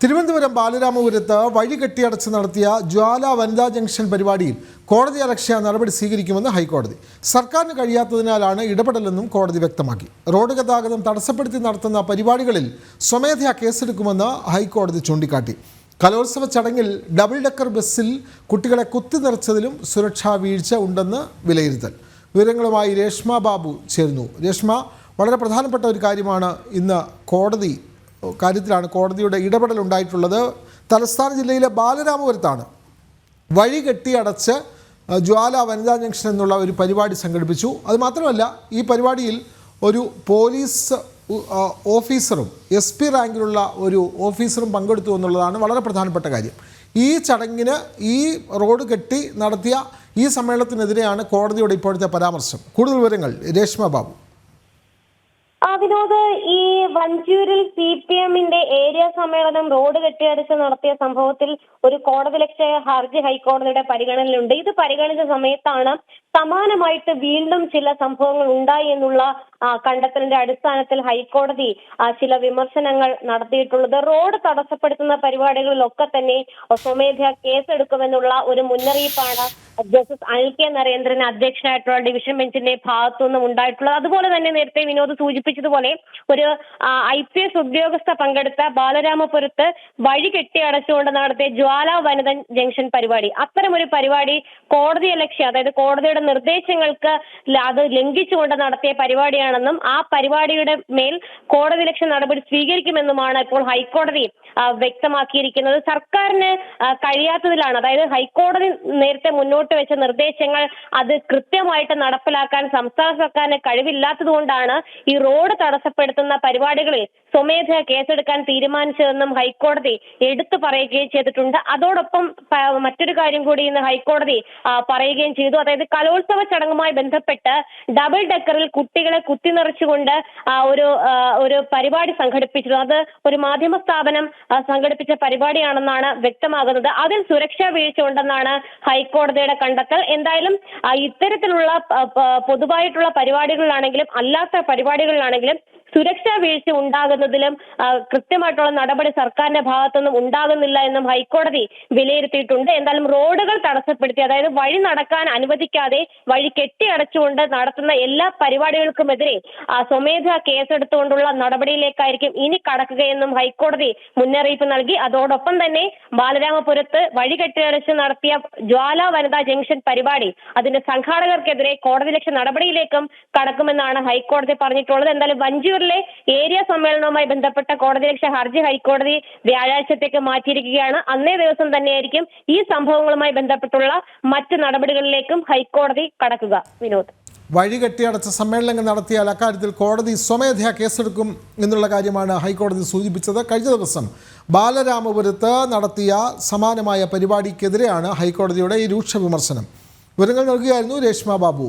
തിരുവനന്തപുരം ബാലരാമപുരത്ത് വഴി കെട്ടിയടച്ച് നടത്തിയ ജ്വാല വനിതാ ജംഗ്ഷൻ പരിപാടിയിൽ കോടതി അലക്ഷ്യ നടപടി സ്വീകരിക്കുമെന്ന് ഹൈക്കോടതി. സർക്കാരിന് കഴിയാത്തതിനാലാണ് ഇടപെടലെന്നും കോടതി വ്യക്തമാക്കി. റോഡ് ഗതാഗതം തടസ്സപ്പെടുത്തി നടത്തുന്ന പരിപാടികളിൽ സ്വമേധയാ കേസെടുക്കുമെന്ന് ഹൈക്കോടതി ചൂണ്ടിക്കാട്ടി. കലോത്സവ ചടങ്ങിൽ ഡബിൾ ഡെക്കർ ബസ്സിൽ കുട്ടികളെ കുത്തി നിറച്ചതിലും സുരക്ഷാ വീഴ്ച ഉണ്ടെന്ന് വിലയിരുത്തൽ. വിവരങ്ങളുമായി രേഷ്മ ബാബു ചേരുന്നു. രേഷ്മ വളരെ പ്രധാനപ്പെട്ട ഒരു കാര്യമാണ് ഇന്ന് കോടതി കാര്യത്തിലാണ് കോടതിയുടെ ഇടപെടൽ ഉണ്ടായിട്ടുള്ളത്. തലസ്ഥാന ജില്ലയിലെ ബാലരാമപുരത്താണ്. വഴി കെട്ടിയടച്ച് ജ്വാല വനിതാ ജംഗ്ഷൻ എന്നുള്ള ഒരു പരിപാടി സംഘടിപ്പിച്ചു. അതുമാത്രമല്ല ഈ പരിപാടിയിൽ ഒരു പോലീസ് ഓഫീസറും എസ് പി റാങ്കിലുള്ള ഒരു ഓഫീസറും പങ്കെടുത്തു എന്നുള്ളതാണ് വളരെ പ്രധാനപ്പെട്ട കാര്യം. ഈ ചടങ്ങിന് ഈ റോഡ് കെട്ടി നടത്തിയ ഈ സമ്മേളനത്തിനെതിരെയാണ് കോടതിയുടെ ഇപ്പോഴത്തെ പരാമർശം. കൂടുതൽ വിവരങ്ങൾ രേഷ്മ ബാബു. വിനോദ് ഈ വഞ്ചൂരിൽ സി പി എമ്മിന്റെ ഏരിയ സമ്മേളനം റോഡ് കെട്ടിയടിച്ച് നടത്തിയ സംഭവത്തിൽ ഒരു കോടതി ലക്ഷ്യ ഹർജി ഹൈക്കോടതിയുടെ പരിഗണനയിലുണ്ട്. ഇത് പരിഗണിച്ച സമയത്താണ് സമാനമായിട്ട് വീണ്ടും ചില സംഭവങ്ങൾ ഉണ്ടായി എന്നുള്ള കണ്ടെത്തലിന്റെ അടിസ്ഥാനത്തിൽ ഹൈക്കോടതി ചില വിമർശനങ്ങൾ നടത്തിയിട്ടുള്ളത്. റോഡ് തടസ്സപ്പെടുത്തുന്ന പരിപാടികളിലൊക്കെ തന്നെ സ്വമേധയാ കേസെടുക്കുമെന്നുള്ള ഒരു മുന്നറിയിപ്പാണ് ജസ്റ്റിസ് അനിൽ കെ നരേന്ദ്രൻ അധ്യക്ഷനായിട്ടുള്ള ഡിവിഷൻ ബെഞ്ചിന്റെ ഭാഗത്തുനിന്നും ഉണ്ടായിട്ടുള്ളത് അതുപോലെ തന്നെ നേരത്തെ വിനോദ് സൂചിപ്പിച്ചതുപോലെ ഒരു ഐ പി എസ് ഉദ്യോഗസ്ഥ പങ്കെടുത്ത ബാലരാമപുരത്ത് വഴി കെട്ടിയടച്ചുകൊണ്ട് നടത്തിയ ജ്വാല വനിത ജംഗ്ഷൻ പരിപാടി. അത്തരം ഒരു പരിപാടി കോടതി ലക്ഷ്യം അതായത് കോടതിയുടെ നിർദ്ദേശങ്ങൾക്ക് അത് ലംഘിച്ചുകൊണ്ട് നടത്തിയ പരിപാടിയാണെന്നും ആ പരിപാടിയുടെ മേൽ കോടതി ലക്ഷ്യ നടപടി സ്വീകരിക്കുമെന്നുമാണ് ഇപ്പോൾ ഹൈക്കോടതി വ്യക്തമാക്കിയിരിക്കുന്നത്. സർക്കാരിന് കഴിയാത്തതിലാണ്. അതായത് ഹൈക്കോടതി നേരത്തെ മുന്നോട്ട് വെച്ച നിർദ്ദേശങ്ങൾ അത് കൃത്യമായിട്ട് നടപ്പിലാക്കാൻ സംസ്ഥാന സർക്കാരിന് കഴിവില്ലാത്തതുകൊണ്ടാണ് ഈ റോഡ് തടസ്സപ്പെടുത്തുന്ന പരിപാടികളിൽ സ്വമേധയാ കേസെടുക്കാൻ തീരുമാനിച്ചതെന്നും ഹൈക്കോടതി എടുത്തു പറയുകയും ചെയ്തിട്ടുണ്ട്. അതോടൊപ്പം മറ്റൊരു കാര്യം കൂടി ഇന്ന് ഹൈക്കോടതി പറയുകയും ചെയ്തു. അതായത് കലോത്സവ ചടങ്ങുമായി ബന്ധപ്പെട്ട് ഡബിൾ ഡെക്കറിൽ കുട്ടികളെ കുത്തിനിറച്ചുകൊണ്ട് നിറച്ചുകൊണ്ട് ഒരു ഒരു പരിപാടി സംഘടിപ്പിച്ചിരുന്നു. അത് ഒരു മാധ്യമ സ്ഥാപനം സംഘടിപ്പിച്ച പരിപാടിയാണെന്നാണ് വ്യക്തമാകുന്നത്. അതിൽ സുരക്ഷാ വീഴ്ച ഉണ്ടെന്നാണ് ഹൈക്കോടതിയുടെ കണ്ടെത്തൽ. എന്തായാലും ഇത്തരത്തിലുള്ള പൊതുവായിട്ടുള്ള പരിപാടികളിലാണെങ്കിലും അല്ലാത്ത പരിപാടികളിലാണെങ്കിലും സുരക്ഷാ വീഴ്ച ഉണ്ടാകുന്നതിലും കൃത്യമായിട്ടുള്ള നടപടി സർക്കാരിന്റെ ഭാഗത്തുനിന്നും ഉണ്ടാകുന്നില്ല എന്നും ഹൈക്കോടതി വിലയിരുത്തിയിട്ടുണ്ട്. എന്തായാലും റോഡുകൾ തടസ്സപ്പെടുത്തി അതായത് വഴി നടക്കാൻ അനുവദിക്കാതെ വഴി കെട്ടിയടച്ചുകൊണ്ട് നടത്തുന്ന എല്ലാ പരിപാടികൾക്കുമെതിരെ സ്വമേധ കേസെടുത്തുകൊണ്ടുള്ള നടപടിയിലേക്കായിരിക്കും ഇനി കടക്കുകയെന്നും ഹൈക്കോടതി മുന്നറിയിപ്പ് നൽകി. അതോടൊപ്പം തന്നെ ബാലരാമപുരത്ത് വഴി കെട്ടിയടച്ച് നടത്തിയ ജ്വാല വനിതാ ജംഗ്ഷൻ പരിപാടി അതിന്റെ സംഘാടകർക്കെതിരെ കോടതി ലക്ഷ്യ നടപടിയിലേക്കും കടക്കുമെന്നാണ് ഹൈക്കോടതി പറഞ്ഞിട്ടുള്ളത്. എന്തായാലും വഞ്ചൂരിലെ ഏരിയ സമ്മേളനവുമായി ബന്ധപ്പെട്ട കോടതി ലക്ഷ്യ ഹർജി ഹൈക്കോടതി വ്യാഴാഴ്ചത്തേക്ക് മാറ്റിയിരിക്കുകയാണ്. അന്നേ ദിവസം തന്നെയായിരിക്കും ഈ സംഭവങ്ങളുമായി ബന്ധപ്പെട്ടുള്ള മറ്റ് നടപടികളിലേക്കും ഹൈക്കോടതി കടക്കുക. വിനോദ്. വഴി കെട്ടിയടച്ച സമ്മേളനങ്ങൾ നടത്തിയാൽ അക്കാര്യത്തിൽ കോടതി സ്വമേധയാ കേസെടുക്കും എന്നുള്ള കാര്യമാണ് ഹൈക്കോടതി സൂചിപ്പിച്ചത്. കഴിഞ്ഞ ദിവസം ബാലരാമപുരത്ത് നടത്തിയ സമാനമായ പരിപാടിക്കെതിരെയാണ് ഹൈക്കോടതിയുടെ ഈ രൂക്ഷ വിമർശനം. വിവരങ്ങൾ നൽകുകയായിരുന്നു രേഷ്മ ബാബു.